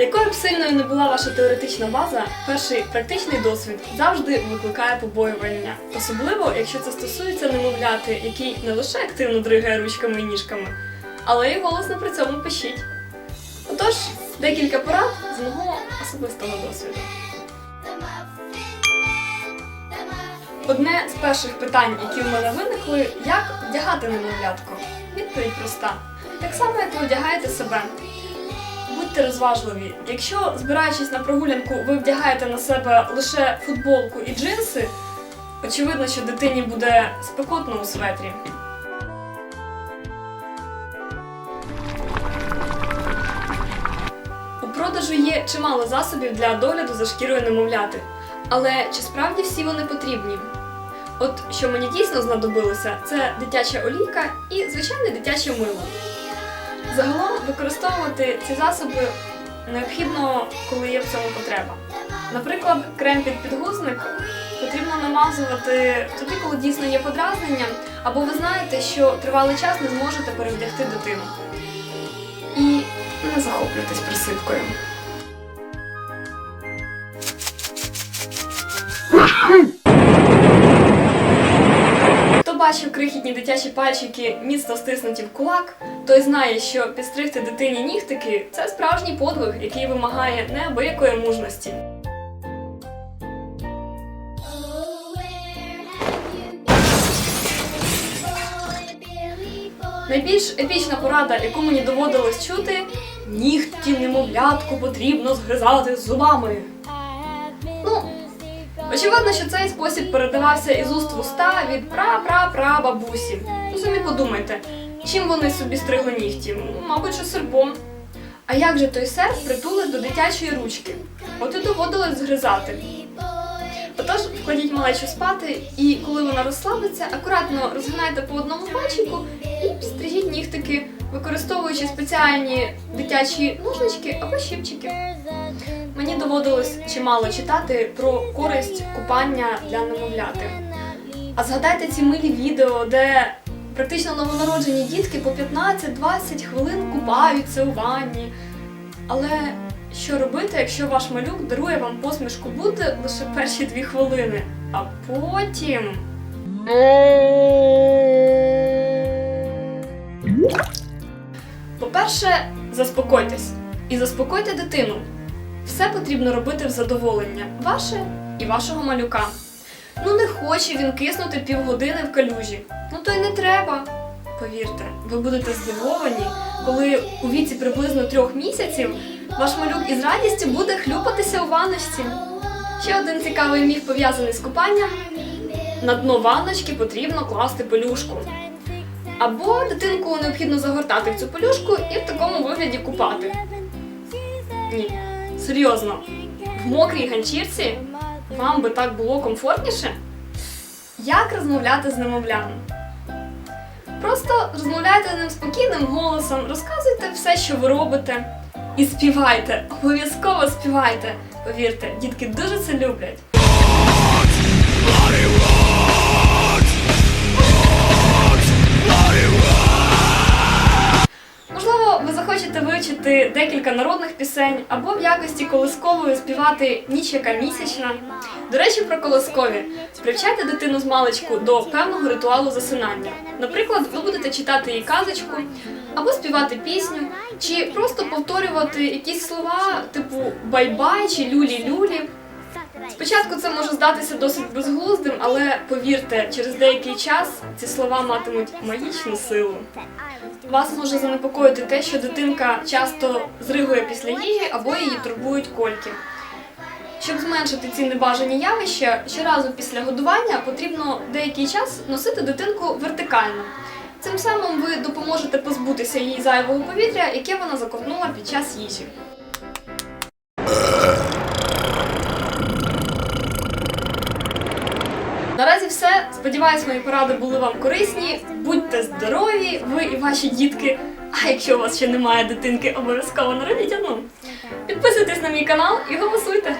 Якою б сильною не була ваша теоретична база, перший практичний досвід завжди викликає побоювання, особливо якщо це стосується немовляти, який не лише активно дригає ручками і ніжками, але й голосно при цьому пищить. Отож, декілька порад з мого особистого досвіду. Одне з перших питань, які в мене виникли, як вдягати немовлятко? Відповідь проста. Так само, як ви одягаєте себе. Будьте розважливі. Якщо, збираючись на прогулянку, ви вдягаєте на себе лише футболку і джинси, очевидно, що дитині буде спекотно у светрі. У продажу є чимало засобів для догляду за шкірою немовляти. Але чи справді всі вони потрібні? От що мені дійсно знадобилося, це дитяча олійка і звичайне дитяче мило. Загалом використовувати ці засоби необхідно, коли є в цьому потреба. Наприклад, крем під підгузник потрібно намазувати тоді, коли дійсно є подразнення, або ви знаєте, що тривалий час не зможете перевдягти дитину. І не захоплюйтесь присипкою. Хто бачив крихітні дитячі пальчики міцно стиснуті в кулак, той знає, що підстригти дитині нігтики це справжній подвиг, який вимагає неабиякої мужності. Найбільш епічна порада, яку мені доводилось чути, нігті немовлятку потрібно згризати зубами. Ну, Очевидно, що цей спосіб передавався із уст в уста від пра-пра-пра-бабусі. Ну самі подумайте, чим вони собі стригли нігті? Мабуть, що серпом. А як же той серп притулив до дитячої ручки? От і доводилось згризати. Отож, вкладіть малечу спати, і коли вона розслабиться, акуратно розгинайте по одному пальчику і стрижіть нігтики, використовуючи спеціальні дитячі ножнички або щипчики. Мені доводилось чимало читати про користь купання для немовляти. А згадайте ці милі відео, де практично новонароджені дітки по 15-20 хвилин купаються у ванні. Але що робити, якщо ваш малюк дарує вам посмішку бути лише перші дві хвилини, а потім. По-перше, заспокойтесь і заспокойте дитину. Все потрібно робити в задоволення ваше і вашого малюка. Ну не хоче він киснути півгодини в калюжі. Ну то й не треба. Повірте, ви будете здивовані, коли у віці приблизно трьох місяців ваш малюк із радістю буде хлюпатися у ванночці. Ще один цікавий міф пов'язаний з купанням. На дно ванночки потрібно класти пелюшку. Або дитинку необхідно загортати в цю пелюшку і в такому вигляді купати. Ні, серйозно, в мокрій ганчірці вам би так було комфортніше? Як розмовляти з немовлям? Просто розмовляйте з ним спокійним голосом, розказуйте все, що ви робите. І співайте, обов'язково співайте. Повірте, дітки дуже це люблять. Захочете декілька народних пісень або в якості колискової співати ніч яка місячна. До речі, про колискові. Привчайте дитину з маличку до певного ритуалу засинання. Наприклад, ви будете читати їй казочку, або співати пісню, чи просто повторювати якісь слова, типу бай-бай чи люлі-люлі. Спочатку це може здатися досить безглуздим, але повірте, через деякий час ці слова матимуть магічну силу. Вас може занепокоїти те, що дитинка часто зригує після їжі або її турбують кольки. Щоб зменшити ці небажані явища, щоразу після годування потрібно деякий час носити дитинку вертикально. Цим самим ви допоможете позбутися її зайвого повітря, яке вона заковтнула під час їжі. Наразі все. Сподіваюсь, мої поради були вам корисні. Будьте здорові, ви і ваші дітки. А якщо у вас ще немає дитинки, обов'язково народіть одну. Підписуйтесь на мій канал і голосуйте.